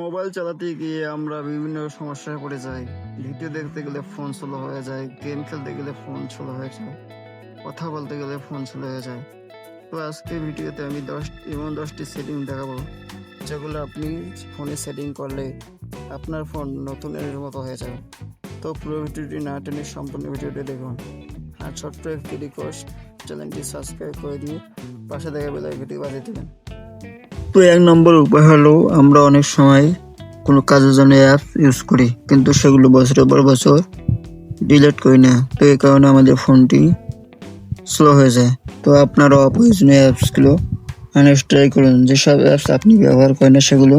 Mobile চালাতে গিয়ে আমরা বিভিন্ন সমস্যায় পড়ে যাই। ভিডিও দেখতে গেলে ফোন স্লো হয়ে যায় গেম খেলতে গেলে ফোন স্লো হয়ে যায়, কথা বলতে গেলে ফোন স্লো হয়ে যায়। তো আজকে ভিডিওতে আমি দশ, এমন দশটি সেটিং দেখাবো, যেগুলো আপনি ফোনে সেটিং করলে আপনার ফোন নতুনের মতো হয়ে যাবে। তো পুরো ভিডিওটি না টেনে সম্পূর্ণ ভিডিওটি দেখুন। আর ছোট্ট একটি রিকোয়েস্ট চ্যানেলটি সাবস্ক্রাইব করে দিয়ে পাশে দেখা বেল ভিডিও বাজিয়ে দেবেন। তো এক নম্বর উপায় হলো আমরা অনেক সময় কোনো কাজের জন্য অ্যাপ ইউজ করি, কিন্তু সেগুলো বছরের পর বছর ডিলিট করি না। তো এই কারণে আমাদের ফোনটি স্লো হয়ে যায়। তো আপনারা অপ্রয়োজনীয় অ্যাপসগুলো আনইনস্টল করুন। যেসব অ্যাপস আপনি ব্যবহার করেন না, সেগুলো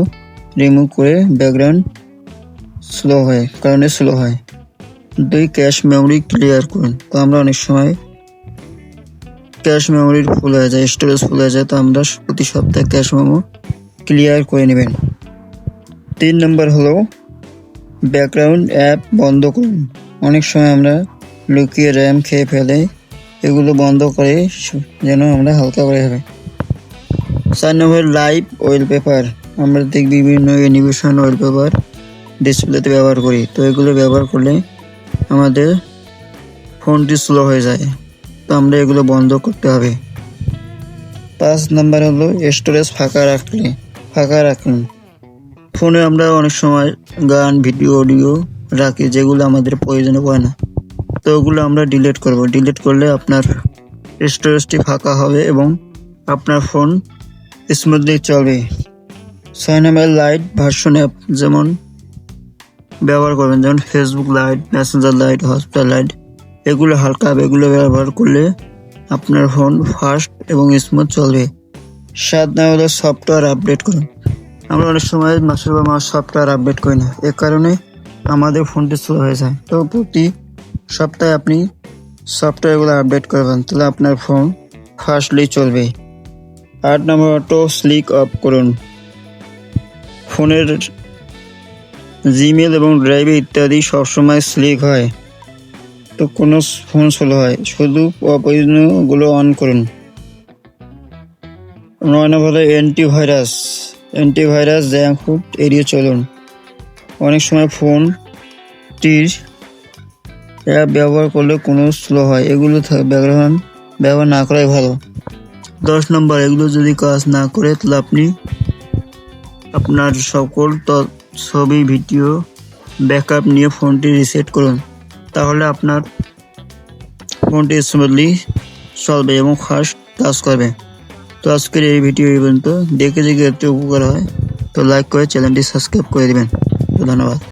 রিমুভ করে ব্যাকগ্রাউন্ড স্লো হয়, কারণে স্লো হয়। দুই ক্যাশ মেমোরি ক্লিয়ার করুন। তো আমরা অনেক সময় ক্যাশ মেমোরির ফুল হয়ে যায়, স্টোরেজ ফুল হয়ে যায়, তো আমরা প্রতি সপ্তাহে ক্যাশ মেমো ক্লিয়ার করে নেবেন। তিন নম্বর হলো, ব্যাকগ্রাউন্ড অ্যাপ বন্ধ করুন। অনেক সময় আমরা লুকিয়ে র্যাম খেয়ে ফেলে এগুলো বন্ধ করে যেন আমরা হালকা করে হবে চার নম্বর, লাইভ ওয়েল পেপার। আমরা দেখ বিভিন্ন অ্যানিমেশন ওয়েল পেপার ডিসপ্লেতে ব্যবহার করি, তো এগুলো ব্যবহার করলে আমাদের ফোনটি স্লো হয়ে যায়। তো আমরা এগুলো বন্ধ করতে হবে। পাঁচ নাম্বার হলো স্টোরেজ ফাঁকা রাখলে, ফাঁকা রাখুন। ফোনে আমরা অনেক সময় গান ভিডিও অডিও রাখি যেগুলো আমাদের প্রয়োজন পড়ে না। তো ওগুলো আমরা ডিলিট করব। ডিলিট করলে আপনার স্টোরেজটি ফাঁকা হবে এবং আপনার ফোন স্মুথলি চলবে। ছয় নাম্বার লাইট ভার্সন অ্যাপ যেমন ব্যবহার করবেন, যেমন Facebook lite messenger lite hospital lite এগুলো হালকা এগুলো ব্যবহার করলে আপনার ফোন ফাস্ট এবং স্মুথ চলবে। সাত না হলো সফটওয়্যার আপডেট করুন। আমরা অনেক সময় মাসের পর মাস সফটওয়্যার আপডেট করি না। এ কারণে আমাদের ফোনটি স্লো হয়ে যায়। তো প্রতি সপ্তাহে আপনি সফটওয়্যারগুলো আপডেট করবেন তাহলে আপনার ফোন ফাস্টলি চলবে। আট নম্বর অটো স্লিক অফ করুন। ফোনের জিমেল এবং ড্রাইভে ইত্যাদি সবসময় স্লিক হয়। তো কোনো ফোন স্লো হয়। শুধু অপ্রয়োজনীয়গুলো অন করুন। নয় নম্বর হলো অ্যান্টিভাইরাস অ্যান্টিভাইরাস ফুড এড়িয়ে চলুন। অনেক সময় ফোনটির অ্যাপ ব্যবহার করলে কোনো স্লো হয়। এগুলো ব্যাকগ্রাউন্ড ব্যবহার না করাই ভালো। দশ নম্বর, এগুলো যদি কাজ না করে, তাহলে আপনি আপনার সকল ছবি, ভিডিও ব্যাকআপ নিয়ে ফোনটি রিসেট করুন। তাহলে আপনার ফোনটি স্মুথলি চলবে এবং ফাস্ট কাজ করবে। তো আজকের এই ভিডিও এই পর্যন্ত। দেখে দেখে একটু উপকার হয়, তো লাইক করে চ্যানেলটি সাবস্ক্রাইব করে দেবেন। ধন্যবাদ।